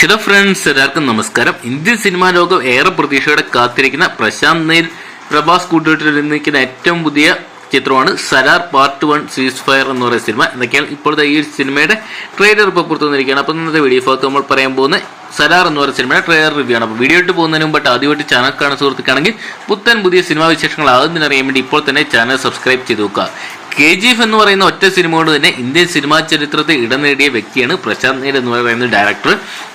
Hello friends എല്ലാവർക്കും നമസ്കാരം. Indian cinema ലോകം ഏറെ പ്രതീക്ഷയോടെ കാത്തിരിക്കുന്ന പ്രശാന്ത് നെയിൽ പ്രഭാസ് കൂട്ടുകെട്ടിൽ നിന്നിരിക്കുന്ന ഏറ്റവും പുതിയ ചിത്രമാണ് Salaar part one ceasefire എന്ന് പറയുന്ന സിനിമ. എന്തൊക്കെയാണ് ഇപ്പോഴത്തെ ഈ സിനിമയുടെ ട്രെയിലർ ഇപ്പോൾ പുറത്തു വന്നിരിക്കുകയാണ്. അപ്പോൾ ഇന്നത്തെ വീഡിയോ ഭാഗത്ത് നമ്മൾ പറയാൻ പോകുന്ന സലാർ എന്ന് പറയുന്ന സിനിമയുടെ ട്രെയിലർ റിവ്യൂ ആണ്. അപ്പോൾ വീഡിയോ ഇട്ട് പോകുന്നതിന് മുമ്പായിട്ട് ആദ്യമായിട്ട് ചാനൽ കാണുന്ന സുഹൃത്തുക്കാണെങ്കിൽ പുത്തൻ പുതിയ സിനിമാ വിശേഷങ്ങൾ ആകുന്നതിനറിയാൻ വേണ്ടി ഇപ്പോൾ തന്നെ ചാനൽ സബ്സ്ക്രൈബ് ചെയ്ത് നോക്കുക കെ ജി എഫ് എന്ന് പറയുന്ന ഒറ്റ സിനിമ കൊണ്ട് തന്നെ ഇന്ത്യൻ സിനിമാ ചരിത്രത്തെ ഇടം നേടിയ വ്യക്തിയാണ് പ്രശാന്ത് നീൽ എന്ന് പറയുന്ന ഡയറക്ടർ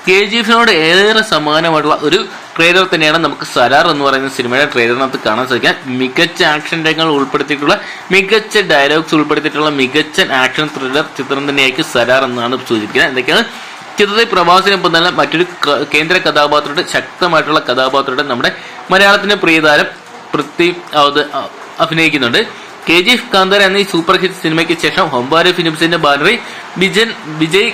കെ ജി എഫിനോട് ഏറെ സമാനമായിട്ടുള്ള ഒരു ട്രെയിലർ തന്നെയാണ് നമുക്ക് സലാർ എന്ന് പറയുന്ന സിനിമയുടെ ട്രെയിലറിനകത്ത് കാണാൻ സാധിക്കുക. മികച്ച ആക്ഷൻ രംഗങ്ങൾ ഉൾപ്പെടുത്തിയിട്ടുള്ള മികച്ച ഡയലോഗ്സ് ഉൾപ്പെടുത്തിയിട്ടുള്ള മികച്ച ആക്ഷൻ ത്രില്ലർ ചിത്രം തന്നെയായിരിക്കും സലാർ എന്നാണ് സൂചിപ്പിക്കുന്നത്. എന്തൊക്കെയാണ്? ചിത്രത്തിൽ പ്രവാസിനൊപ്പം തന്നെ മറ്റൊരു കേന്ദ്ര കഥാപാത്രയുടെ ശക്തമായിട്ടുള്ള കഥാപാത്രയുടെ നമ്മുടെ മലയാളത്തിന്റെ പ്രിയതാരം പൃഥ്വി അഭിനയിക്കുന്നുണ്ട്. കെ ജി എഫ് എന്നീ എന്ന സൂപ്പർ ഹിറ്റ് സിനിമയ്ക്ക് ശേഷം ഹൊമ്പാര ഫിലിംസിന്റെ ബാനറിൽ വിജൻ വിജയ്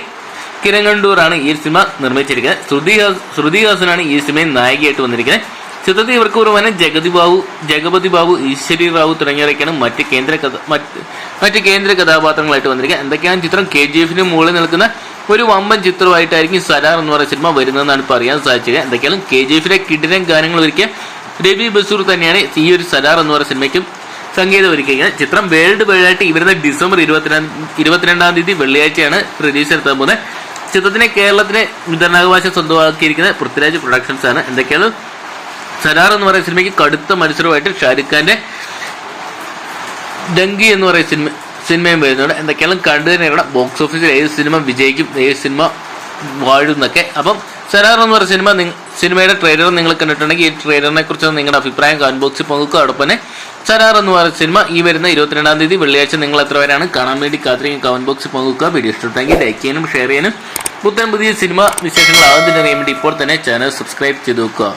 കിരങ്ങണ്ടൂറാണ് ഈ സിനിമ നിർമ്മിച്ചിരിക്കുന്നത്. ശ്രുതി ഹാസ്- ശ്രുതി ഹാസനാണ് ഈ സിനിമയിൽ നായികയായിട്ട് വന്നിരിക്കുന്നത്. ചിത്രത്തിൽ ഇവർക്ക് പുറമെ ജഗതി ബാബു ജഗപതി ബാബു ഈശ്വരി റാവു തുടങ്ങിയവരൊക്കെയാണ് മറ്റ് കേന്ദ്ര കഥ മറ്റ് മറ്റ് കേന്ദ്ര കഥാപാത്രങ്ങളായിട്ട് വന്നിരിക്കുന്നത്. എന്തൊക്കെയാണ് ചിത്രം? കെ ജി എഫിന് മുകളിൽ നിൽക്കുന്ന ഒരു വമ്പൻ ചിത്രമായിട്ടായിരിക്കും സലാർ എന്ന് പറയുന്ന സിനിമ വരുന്നതെന്നാണ് ഇപ്പോൾ അറിയാൻ സാധിച്ചത്. എന്തൊക്കെയാണ് കെ ജി എഫിലെ കിടിലൻ ഗാനങ്ങൾ ഒരുക്കിയ രവി ബസൂർ തന്നെയാണ് ഈ ഒരു സലാർ എന്ന് പറയുന്ന സിനിമയ്ക്കും സംഗീതം ഒരുക്കിയിരിക്കുന്നത് ചിത്രം വേൾഡ് വൈഡായിട്ട് ഈ വരുന്ന ഡിസംബർ ഇരുപത്തിരണ്ട് ഇരുപത്തിരണ്ടാം തീയതി വെള്ളിയാഴ്ചയാണ് റിലീസ് നടത്താൻ പോകുന്നത്. ചിത്രത്തിന് കേരളത്തിന് വിതരണാവകാശം സ്വന്തമാക്കിയിരിക്കുന്നത് പൃഥ്വിരാജ് പ്രൊഡക്ഷൻസ് ആണ്. എന്തൊക്കെയാണ്? സരാർ എന്ന് പറയുന്ന സിനിമയ്ക്ക് കടുത്ത മത്സരമായിട്ട് ഷാരുഖ് ഖാന്റെ ഡങ്കി എന്ന് പറയുന്ന സിനിമ സിനിമയും വരുന്നുണ്ട്. എന്തൊക്കെയാണ്? കണ്ടു തന്നെ ബോക്സ് ഓഫീസിൽ ഏത് സിനിമ വിജയിക്കും ഏത് സിനിമ വാഴും എന്നൊക്കെ അപ്പം സരാർ എന്ന് പറയുന്ന സിനിമ സിനിമയുടെ ട്രെയിലർ നിങ്ങൾ കണ്ടിട്ടുണ്ടെങ്കിൽ ഈ ട്രെയിലറിനെ കുറിച്ച് നിങ്ങളുടെ അഭിപ്രായം കമന്റ് ബോക്സിൽ പങ്കുവെക്കുക. അതോടൊപ്പം തന്നെ സലാർ എന്ന് പറയുന്ന സിനിമ ഈ വരുന്ന ഇരുപത്തിരണ്ടാം തീയതി വെള്ളിയാഴ്ച നിങ്ങൾ എത്ര പേരാണ് കാണാൻ വേണ്ടി കാത്തിരിക്കും കമന്റ് ബോക്സിൽ പങ്കുവെക്കുക. വീഡിയോ ഇഷ്ടപ്പെട്ടെങ്കിൽ ലൈക്ക് ചെയ്യാനും ഷെയർ ചെയ്യാനും. പുത്തൻ പുതിയ സിനിമ വിശേഷങ്ങൾ ആകുന്നതിന് വേണ്ടി ഇപ്പോൾ തന്നെ ചാനൽ സബ്സ്ക്രൈബ് ചെയ്ത് വെക്കുക.